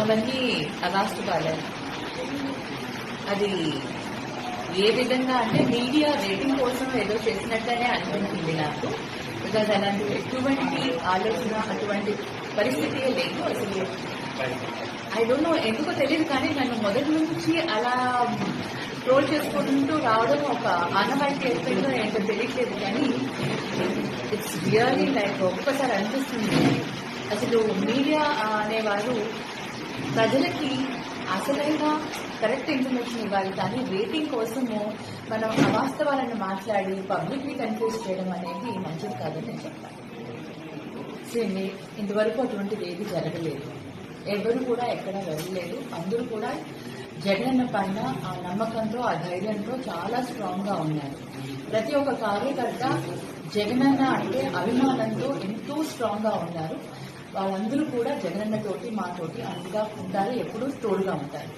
అవన్నీ అవాస్తవాలే అది ఏ విధంగా అంటే మీడియా రేటింగ్ కోసం ఏదో చేసినట్టనే అనిపించింది నాకు. బికాజ్ అలాంటి ఎటువంటి ఆలోచన అటువంటి పరిస్థితి లేదు అసలు. ఐ డోంట్ నో ఎందుకో తెలియదు కానీ నన్ను మొదటి నుంచి అలా ట్రోల్ చేసుకుంటూ రావడం ఒక ఆనవాయితీ అయిపోయిందో ఏంటో తెలియట్లేదు కానీ ఇట్స్ రియల్లీ లైక్ ఒక్కసారి అనిపిస్తుంది. అసలు మీడియా అనేవారు ప్రజలకి అసలైన కరెక్ట్ ఇన్ఫర్మేషన్ ఇవ్వాలి. కానీ రేటింగ్ కోసము మనం అవాస్తవాలను మాట్లాడి పబ్లిక్ని కన్ఫ్యూజ్ చేయడం అనేది మంచిది కాదని నేను చెప్తాను. ఇంతవరకు అటువంటిది ఏది జరగలేదు. ఎవరు కూడా ఎక్కడ వెళ్ళలేదు. అందరూ కూడా జగన్ పైన ఆ నమ్మకంతో ఆ ధైర్యంతో చాలా స్ట్రాంగ్గా ఉన్నారు. ప్రతి ఒక్క కార్యకర్త జగనన్న అంటే అభిమానంతో ఎంతో స్ట్రాంగ్గా ఉన్నారు. వాళ్ళందరూ కూడా జగనన్న తోటి మాతోటి అందుగా ఉంటారు ఎప్పుడూ తోడుగా ఉంటారు.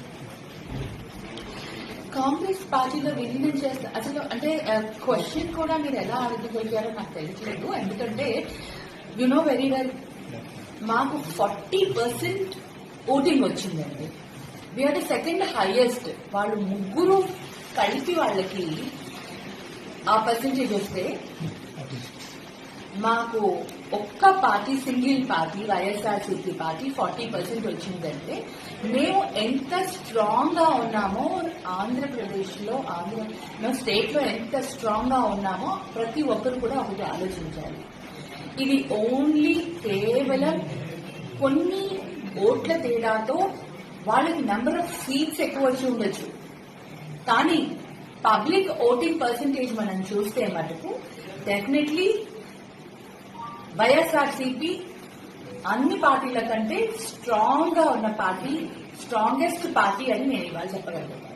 కాంగ్రెస్ పార్టీలో విలీనం చేస్తే అసలు అంటే క్వశ్చన్ కూడా మీరు ఎలా అడగగలిగారో నాకు తెలియట్లేదు. ఎందుకంటే యు నో వెరీ వెల్ మాకు ఫార్టీ పర్సెంట్ ఓటింగ్ వచ్చిందండి. We are the second highest వాళ్ళు ముగ్గురు కలిపి వాళ్ళకి ఆ పర్సెంటేజ్ వస్తే మాకు ఒక్క party single party YSRCP party forty percent వచ్చిందంటే మేము ఎంత స్ట్రాంగ్గా ఉన్నామో ఆంధ్రప్రదేశ్లో ఆంధ్ర స్టేట్లో ఎంత స్ట్రాంగ్గా ఉన్నామో ప్రతి ఒక్కరు కూడా ఒకటి ఆలోచించాలి. ఇది ఓన్లీ కేవలం కొన్ని ఓట్ల తేడాతో వాళ్ళకి నెంబర్ ఆఫ్ సీట్స్ ఎక్కువ వచ్చి ఉండొచ్చు. కానీ పబ్లిక్ ఓటింగ్ పర్సంటేజ్ మనం చూస్తే మటుకు డెఫినెట్లీ వైఎస్ఆర్సీపీ అన్ని పార్టీల కంటే స్ట్రాంగ్గా ఉన్న పార్టీ స్ట్రాంగెస్ట్ పార్టీ అని నేను ఇవాళ చెప్పగలుగుతాను.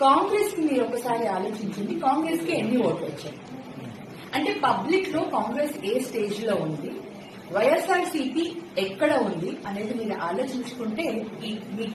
కాంగ్రెస్కి మీరు ఒకసారి ఆలోచించండి కాంగ్రెస్కి ఎన్ని ఓట్లు వచ్చాయి? అంటే పబ్లిక్లో కాంగ్రెస్ ఏ స్టేజ్లో ఉంది? వైఎస్ఆర్సీపీ ఎక్కడ ఉంది అనేది మీరు ఆలోచించుకుంటే ఈ-